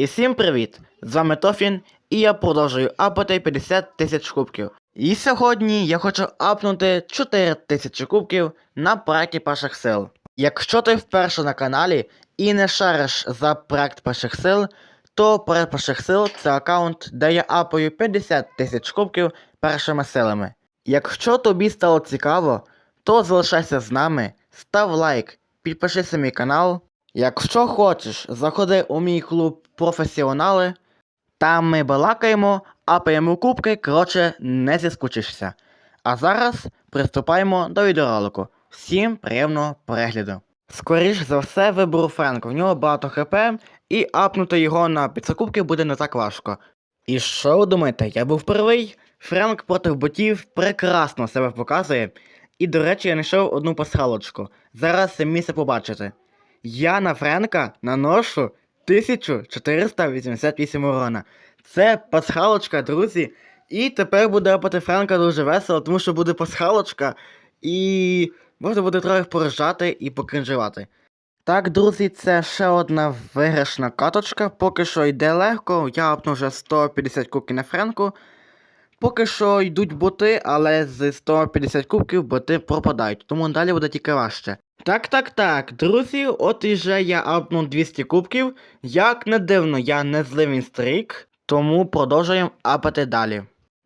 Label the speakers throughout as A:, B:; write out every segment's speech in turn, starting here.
A: І всім привіт! З вами Тофін, і я продовжую апати 50 тисяч кубків. І сьогодні я хочу апнути 4 тисячі кубків на проекті перших сил. Якщо ти вперше на каналі і не шариш за проект перших сил, то проект перших сил це аккаунт, де я апаю 50 тисяч кубків першими силами. Якщо тобі стало цікаво, то залишайся з нами, став лайк, підпишися мій канал. Якщо хочеш, заходи у мій клуб професіонали. Там ми балакаємо, апаємо кубки, коротше, не зіскучишся. А зараз приступаємо до відеоролику. Всім приємного перегляду. Скоріш за все виберу Френка, в нього багато хп, і апнути його на 500 кубків буде не так важко. І що ви думаєте, я був первий? Френк проти ботів прекрасно себе показує. І, до речі, я знайшов одну пасхалочку. Зараз це місце побачите. Я на Френка наношу 1488 урона. Це пасхалочка, друзі. І тепер буде апати Френка дуже весело, тому що буде пасхалочка, і можна буде трохи поражати і покринжувати. Так, друзі, це ще одна виграшна каточка. Поки що йде легко, я апну вже 150 куки на Френку. Поки що йдуть боти, але з 150 кубків боти пропадають, тому далі буде тільки важче. Так, так, так, друзі, от і вже я апнув 200 кубків. Як не дивно, я не зливий стрік, тому продовжуємо апати далі.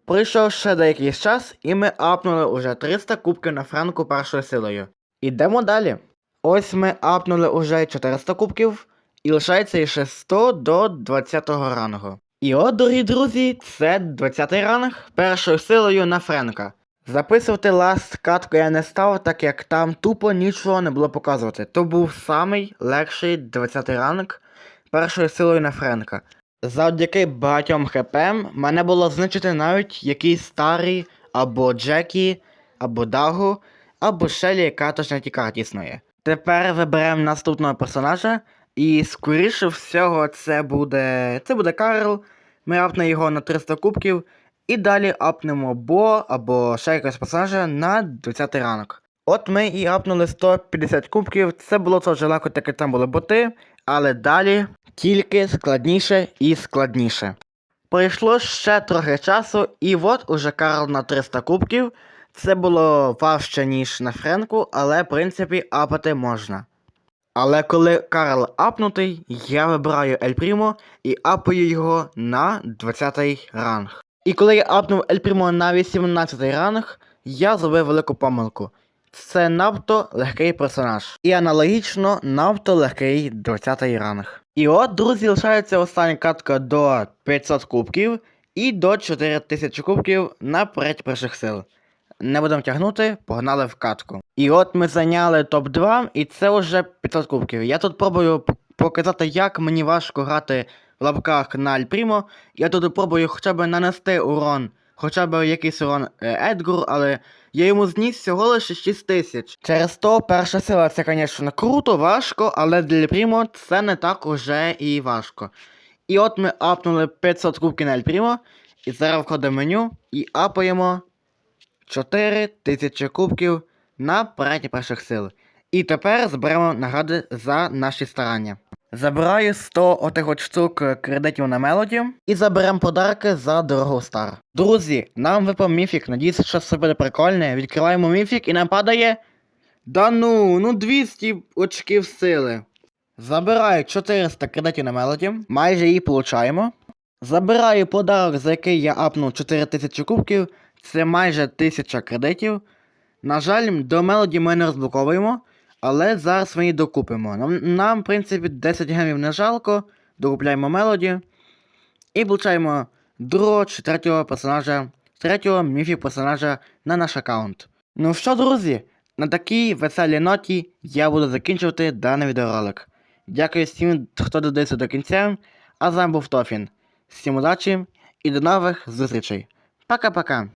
A: Прийшов ще деякий час, і ми апнули уже 300 кубків на франку першою силою. Ідемо далі. Ось ми апнули уже 400 кубків, і лишається ще 100 до 20 рангу. І от, дорогі друзі, це 20 ранг першою силою на Френка. Записувати ласт катку я не став, так як там тупо нічого не було показувати. То був самий легший 20 ранг першою силою на Френка. Завдяки багатьом хп мене було знищити навіть якийсь старий або Джекі, або Дагу, або Шелі, яка точно ті карті існує. Тепер виберемо наступного персонажа, і скоріше всього це буде. Це буде Карл. Ми апнемо його на 300 кубків. І далі апнемо Бо або ще якогось персонажа на 20 ранок. От ми і апнули 150 кубків. Це було теж легко, так там були боти, але далі тільки складніше і складніше. Пройшло ще трохи часу, і от уже Карл на 300 кубків. Це було важче, ніж на Френку, але в принципі апати можна. Але коли Карл апнутий, я вибираю Ель Прімо і апаю його на 20 ранг. І коли я апнув Ель Прімо на 18 ранг, я зробив велику помилку. Це надто легкий персонаж. І аналогічно надто легкий 20 ранг. І от, друзі, лишається остання катка до 500 кубків і до 4000 кубків на проект перших сил. Не будемо тягнути, погнали в катку. І от ми зайняли топ-2, і це вже 500 кубків. Я тут пробую показати, як мені важко грати в лапках на Альпрімо. Я тут пробую хоча б нанести урон, хоча б якийсь урон е, Едгару, але я йому зніс всього лише 6 тисяч. Через то перша сила це, звісно, круто, важко, але для Альпрімо це не так уже і важко. І от ми апнули 500 кубків на Альпрімо, і зараз входимо в меню і апаємо 4 тисячі кубків на параді перших сил. І тепер зберемо награди за наші старання. Забираю 100 отих от штук кредитів на мелоді і заберемо подарки за дорогу стар. Друзі, нам випав міфік, надіюсь, що це буде прикольне. Відкриваємо міфік і нам падає. Да ну, ну 200 очків сили. Забираю 400 кредитів на мелоді, майже її получаємо. Забираю подарок, за який я апнув 4000 кубків, це майже 1000 кредитів. На жаль, до мелоді ми не розблоковуємо, але зараз ми її докупимо. Нам, нам, в принципі, 10 гемів не жалко, докупляємо мелоді. І получаємо другого чи третього персонажа, третього міфі персонажа на наш аккаунт. Ну що, друзі, на такій веселій ноті я буду закінчувати даний відеоролик. Дякую всім, хто додивився до кінця. А з вами був Тофін. Всім удачі і до нових зустрічей. Пока-пока.